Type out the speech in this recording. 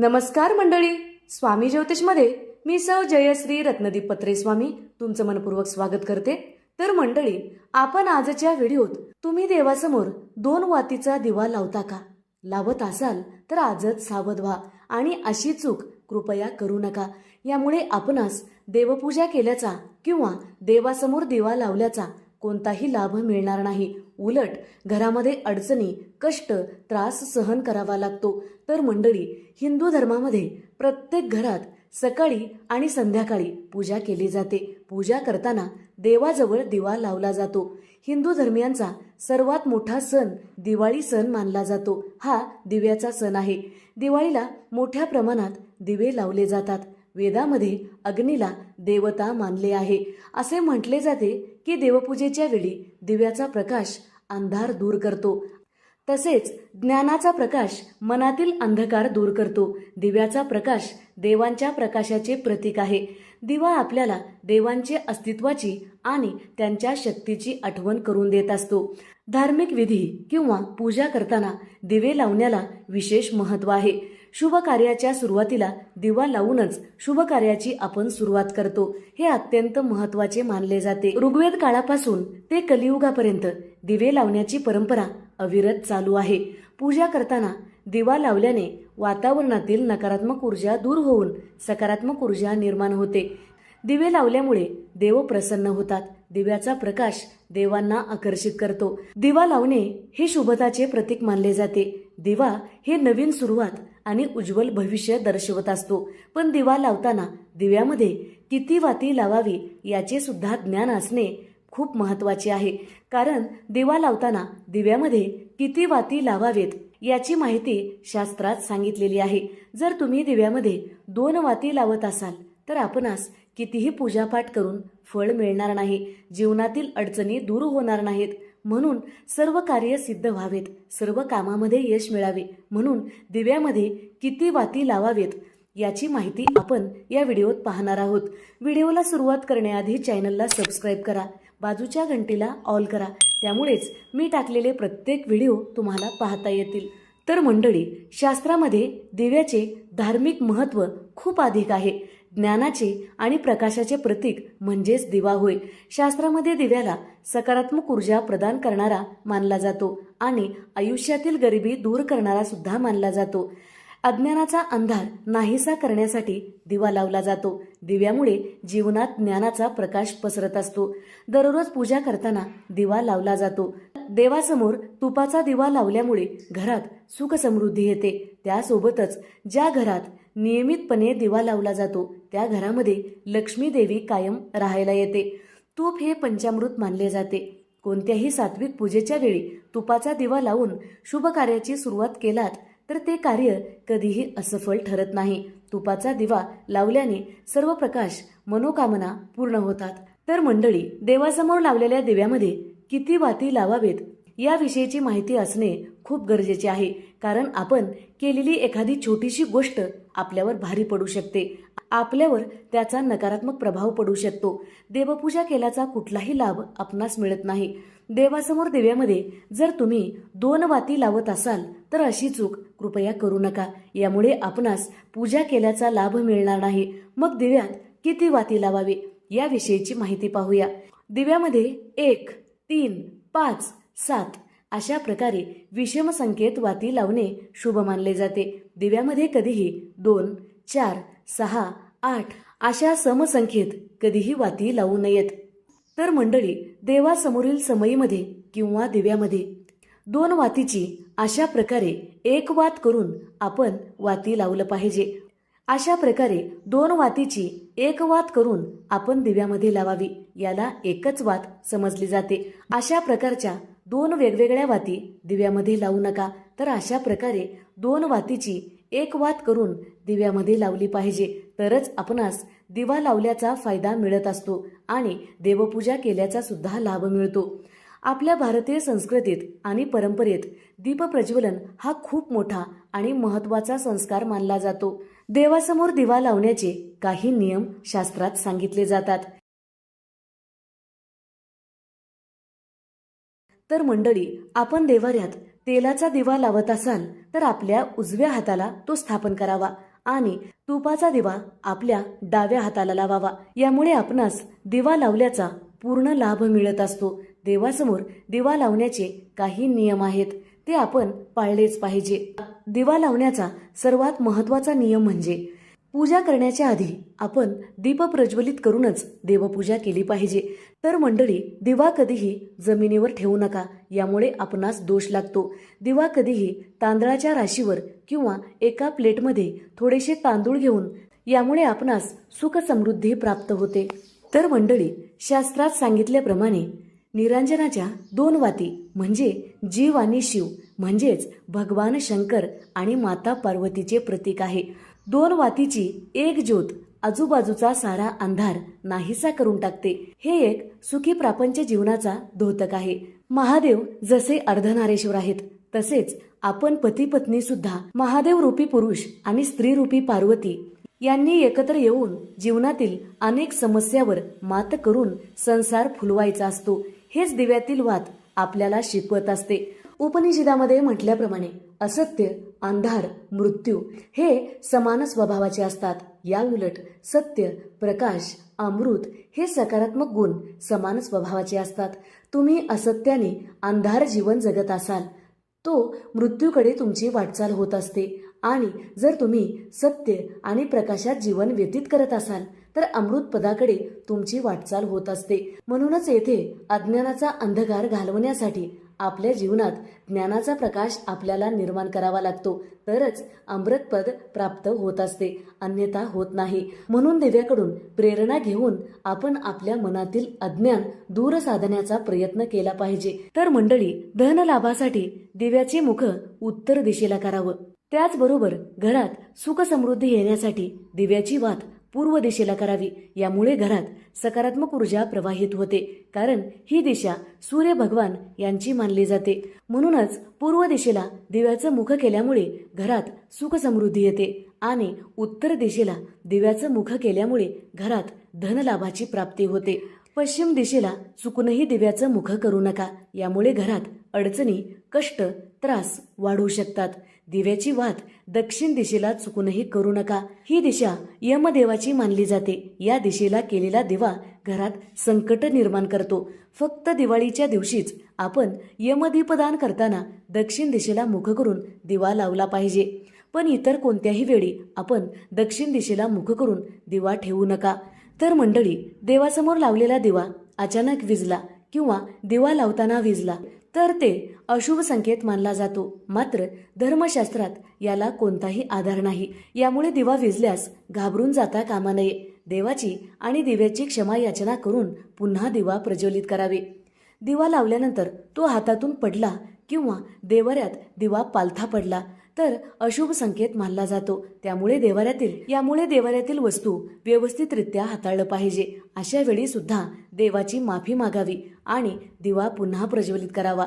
नमस्कार मंडळी. स्वामी ज्योतिषमध्ये मी सौ जयश्री रत्नदीप पत्रे स्वामी तुमचं मनपूर्वक स्वागत करते. तर मंडळी आपण आजच्या व्हिडिओत तुम्ही देवासमोर दोन वातीचा दिवा लावता का? लावत असाल तर आजच सावध व्हा आणि अशी चूक कृपया करू नका. यामुळे आपणास देवपूजा केल्याचा किंवा देवासमोर दिवा लावल्याचा कोणताही लाभ मिळणार नाही. उलट घरामध्ये अडचणी कष्ट त्रास सहन करावा लागतो. तर मंडळी हिंदू धर्मामध्ये प्रत्येक घरात सकाळी आणि संध्याकाळी पूजा केली जाते. पूजा करताना देवाजवळ दिवा लावला जातो. हिंदू धर्मियांचा सर्वात मोठा सण दिवाळी सण मानला जातो. हा दिव्याचा सण आहे. दिवाळीला मोठ्या प्रमाणात दिवे लावले जातात. वेदामध्ये अग्नीला देवता मानले आहे. असे म्हटले जाते की देवपूजेच्या वेळी दिव्याचा प्रकाश अंधार दूर करतो. तसेच ज्ञानाचा प्रकाश मनातील अंधकार दूर करतो. दिव्याचा प्रकाश देवांच्या प्रकाशाचे प्रतीक आहे. दिवा आपल्याला देवांचे अस्तित्वाची आणि त्यांच्या शक्तीची आठवण करून देत असतो. धार्मिक विधी किंवा पूजा करताना दिवे लावण्याला विशेष महत्त्व आहे. शुभ कार्याच्या सुरुवातीला दिवा लावूनच शुभ कार्याची आपण सुरुवात करतो. हे अत्यंत महत्त्वाचे मानले जाते. ऋग्वेद काळापासून ते कलियुगापर्यंत दिवे लावण्याची परंपरा अविरत चालू आहे. पूजा करताना दिवा लावल्याने वातावरणातील नकारात्मक ऊर्जा दूर होऊन सकारात्मक ऊर्जा निर्माण होते. दिवे लावल्यामुळे देव प्रसन्न होतात. दिव्याचा प्रकाश देवांना आकर्षित करतो. दिवा लावणे हे शुभताचे प्रतीक मानले जाते. दिवा हे नवीन सुरुवात आणि उज्ज्वल भविष्य दर्शवत असतो. पण दिवा लावताना दिव्यामध्ये किती वाती लावावी याचे सुद्धा ज्ञान असणे खूप महत्त्वाचे आहे. कारण दिवा लावताना दिव्यामध्ये किती वाती लावावेत याची माहिती शास्त्रात सांगितलेली आहे. जर तुम्ही दिव्यामध्ये दोन वाती लावत असाल तर आपणास कितीही पूजापाठ करून फळ मिळणार नाही. जीवनातील अडचणी दूर होणार नाहीत. म्हणून सर्व कार्य सिद्ध व्हावेत. सर्व कामामध्ये यश मिळावे. म्हणून दिव्यामध्ये किती वाती लावावेत याची माहिती आपण या व्हिडिओत पाहणार आहोत. व्हिडिओला सुरुवात करण्याआधी चॅनलला सबस्क्राईब करा. बाजूच्या घंटीला ऑल करा. त्यामुळेच मी टाकलेले प्रत्येक व्हिडिओ तुम्हाला पाहता येतील. तर मंडळी शास्त्रामध्ये दिव्याचे धार्मिक महत्त्व खूप अधिक आहे. ज्ञानाचे आणि प्रकाशाचे प्रतीक म्हणजेच दिवा होय. शास्त्रामध्ये दिव्याला सकारात्मक ऊर्जा प्रदान करणारा मानला जातो आणि आयुष्यातील गरिबी दूर करणारा सुद्धा मानला जातो. अज्ञानाचा अंधार नाहीसा करण्यासाठी दिवा लावला जातो. दिव्यामुळे जीवनात ज्ञानाचा प्रकाश पसरत असतो. दररोज पूजा करताना दिवा लावला जातो. देवासमोर तुपाचा दिवा लावल्यामुळे घरात सुख समृद्धी येते. त्यासोबतच ज्या घरात नियमितपणे दिवा लावला जातो त्या घरामध्ये लक्ष्मी देवी कायम राहायला येते. तूप हे पंचामृत मानले जाते. कोणत्याही सात्विक पूजेच्या वेळी तुपाचा दिवा लावून शुभ कार्याची सुरुवात केलात तर ते कार्य कधीही असफल ठरत नाही. तुपाचा दिवा लावल्याने सर्व प्रकाश मनोकामना पूर्ण होतात. तर मंडळी देवासमोर लावलेल्या दिव्यामध्ये किती वाती लावावेत? याविषयीची माहिती असणे खूप गरजेचे आहे. कारण आपण केलेली एखादी छोटीशी गोष्ट आपल्यावर भारी पडू शकते. आपल्यावर त्याचा नकारात्मक प्रभाव पडू शकतो. देवपूजा केल्याचा कुठलाही लाभ आपणास मिळत नाही. देवासमोर दिव्यामध्ये जर तुम्ही दोन वाती लावत असाल तर अशी चूक कृपया करू नका. यामुळे आपणास पूजा केल्याचा लाभ मिळणार नाही. मग दिव्यात किती वाती लावावी? याविषयीची माहिती पाहूया. दिव्यामध्ये एक तीन पाच सात. अशा प्रकारे विषम संख्येत वाती लावणे शुभ मानले जाते. दिव्यामध्ये कधीही दोन चार सहा आठ अशा समसंख्येत कधीही वाती लावू नयेत. तर मंडळी देवासमोरील समयीमध्ये किंवा दिव्यामध्ये दोन वातीची अशा प्रकारे एक वात करून आपण वाती लावलं पाहिजे. अशा प्रकारे दोन वातीची एक वात करून आपण दिव्यामध्ये लावावी. याला एकच वात समजली जाते. अशा प्रकारच्या दोन वेगवेगळ्या वाती दिव्यामध्ये लावू नका. तर अशा प्रकारे दोन वातीची एक वात करून दिव्यामध्ये लावली पाहिजे. तरच आपणास दिवा लावल्याचा फायदा मिळत असतो आणि देवपूजा केल्याचा सुद्धा लाभ मिळतो. आपल्या भारतीय संस्कृतीत आणि परंपरेत दीपप्रज्वलन हा खूप मोठा आणि महत्त्वाचा संस्कार मानला जातो. देवासमोर दिवा लावण्याचे काही नियम शास्त्रात सांगितले जातात. तर मंडळी आपण देवाऱ्यात तेलाचा दिवा लावत असाल तर आपल्या उजव्या हाताला तो स्थापन करावा आणि तुपाचा दिवा आपल्या डाव्या हाताला लावावा. यामुळे आपणास दिवा लावल्याचा पूर्ण लाभ मिळत असतो. देवासमोर दिवा लावण्याचे काही नियम आहेत. ते आपण पाळलेच पाहिजे. दिवा लावण्याचा सर्वात महत्त्वाचा नियम म्हणजे पूजा करण्याच्या आधी आपण दीप प्रज्वलित करूनच देवपूजा केली पाहिजे. तर मंडळी दिवा कधीही जमिनीवर ठेवू नका यामुळे आपणास दोष लागतो. दिवा कधीही तांदळाच्या राशीवर किंवा एका प्लेटमध्ये थोडेसे तांदूळ घेऊन यामुळे आपणास सुख समृद्धी प्राप्त होते. तर मंडळी शास्त्रात सांगितल्याप्रमाणे निरांजनाच्या दोन वाती म्हणजे जीव आणि शिव म्हणजेच भगवान शंकर आणि माता पार्वतीचे प्रतीक आहे. दोन वातीची एक ज्योत आजूबाजूचा सारा अंधार नाहीसा करून टाकते. हे एक सुखी प्रापंच जीवनाचा द्योतक आहे. महादेव जसे अर्धनारेश्वर आहेत तसेच आपण पती पत्नी सुद्धा महादेव रूपी पुरुष आणि स्त्री रूपी पार्वती यांनी एकत्र येऊन जीवनातील अनेक समस्यावर मात करून संसार फुलवायचा असतो. हेच दिव्यातील वात आपल्याला शिकवत असते. उपनिषदामध्ये म्हटल्याप्रमाणे असत्य अंधार मृत्यू हे समान स्वभावाचे असतात. या उलट सत्य प्रकाश अमृत हे सकारात्मक गुण समान स्वभावाचे असतात. तुम्ही असत्याने अंधार जीवन जगत असाल तो मृत्यूकडे तुमची वाटचाल होत असते. आणि जर तुम्ही सत्य आणि प्रकाशात जीवन व्यतीत करत असाल तर अमृत पदाकडे तुमची वाटचाल होत असते. म्हणूनच येथे अज्ञानाचा अंधकार घालवण्यासाठी आपल्या जीवनात ज्ञानाचा प्रकाश आपल्याला निर्माण करावा लागतो. तरच अमृतपद प्राप्त होत असते. अन्यथा होत नाही. म्हणून दिव्याकडून प्रेरणा घेऊन आपण आपल्या मनातील अज्ञान दूर साधण्याचा प्रयत्न केला पाहिजे. तर मंडळी धन लाभासाठी दिव्याचे मुख उत्तर दिशेला करावं. त्याचबरोबर घरात सुख समृद्धी येण्यासाठी दिव्याची वात पूर्व दिशेला करावी. यामुळे घरात सकारात्मक ऊर्जा प्रवाहित होते. कारण ही दिशा सूर्य भगवान यांची मानली जाते. म्हणूनच पूर्व दिशेला दिव्याचं मुख केल्यामुळे घरात सुख समृद्धी येते आणि उत्तर दिशेला दिव्याचं मुख केल्यामुळे घरात धनलाभाची प्राप्ती होते. पश्चिम दिशेला चुकूनही दिव्याचं मुख करू नका. यामुळे घरात अडचणी कष्ट त्रास वाढू शकतात. दिव्याची वात दक्षिण दिशेला चुकूनही करू नका. ही दिशा यमदेवाची मानली जाते. या दिशेला केलेला दिवा घरात संकट निर्माण करतो. फक्त दिवाळीच्या दिवशीच आपण यमदीपदान करताना दक्षिण दिशेला मुख करून दिवा लावला पाहिजे. पण इतर कोणत्याही वेळी आपण दक्षिण दिशेला मुख करून दिवा ठेवू नका. तर मंडळी देवासमोर लावलेला दिवा अचानक विजला किंवा दिवा लावताना विजला. तर ते अशुभ संकेत मानला जातो. मात्र धर्मशास्त्रात याला कोणताही आधार नाही. यामुळे दिवा विजल्यास घाबरून जाता कामा नये. देवाची आणि दिव्याची क्षमा याचना करून पुन्हा दिवा प्रज्वलित करावे. दिवा लावल्यानंतर तो हातातून पडला किंवा देवाऱ्यात दिवा पालथा पडला तर अशुभ संकेत मानला जातो. त्यामुळे देवाऱ्यातील यामुळे देवाऱ्यातील वस्तू व्यवस्थितरित्या हाताळलं पाहिजे. अशा वेळी सुद्धा देवाची माफी मागावी आणि दिवा पुन्हा प्रज्वलित करावा.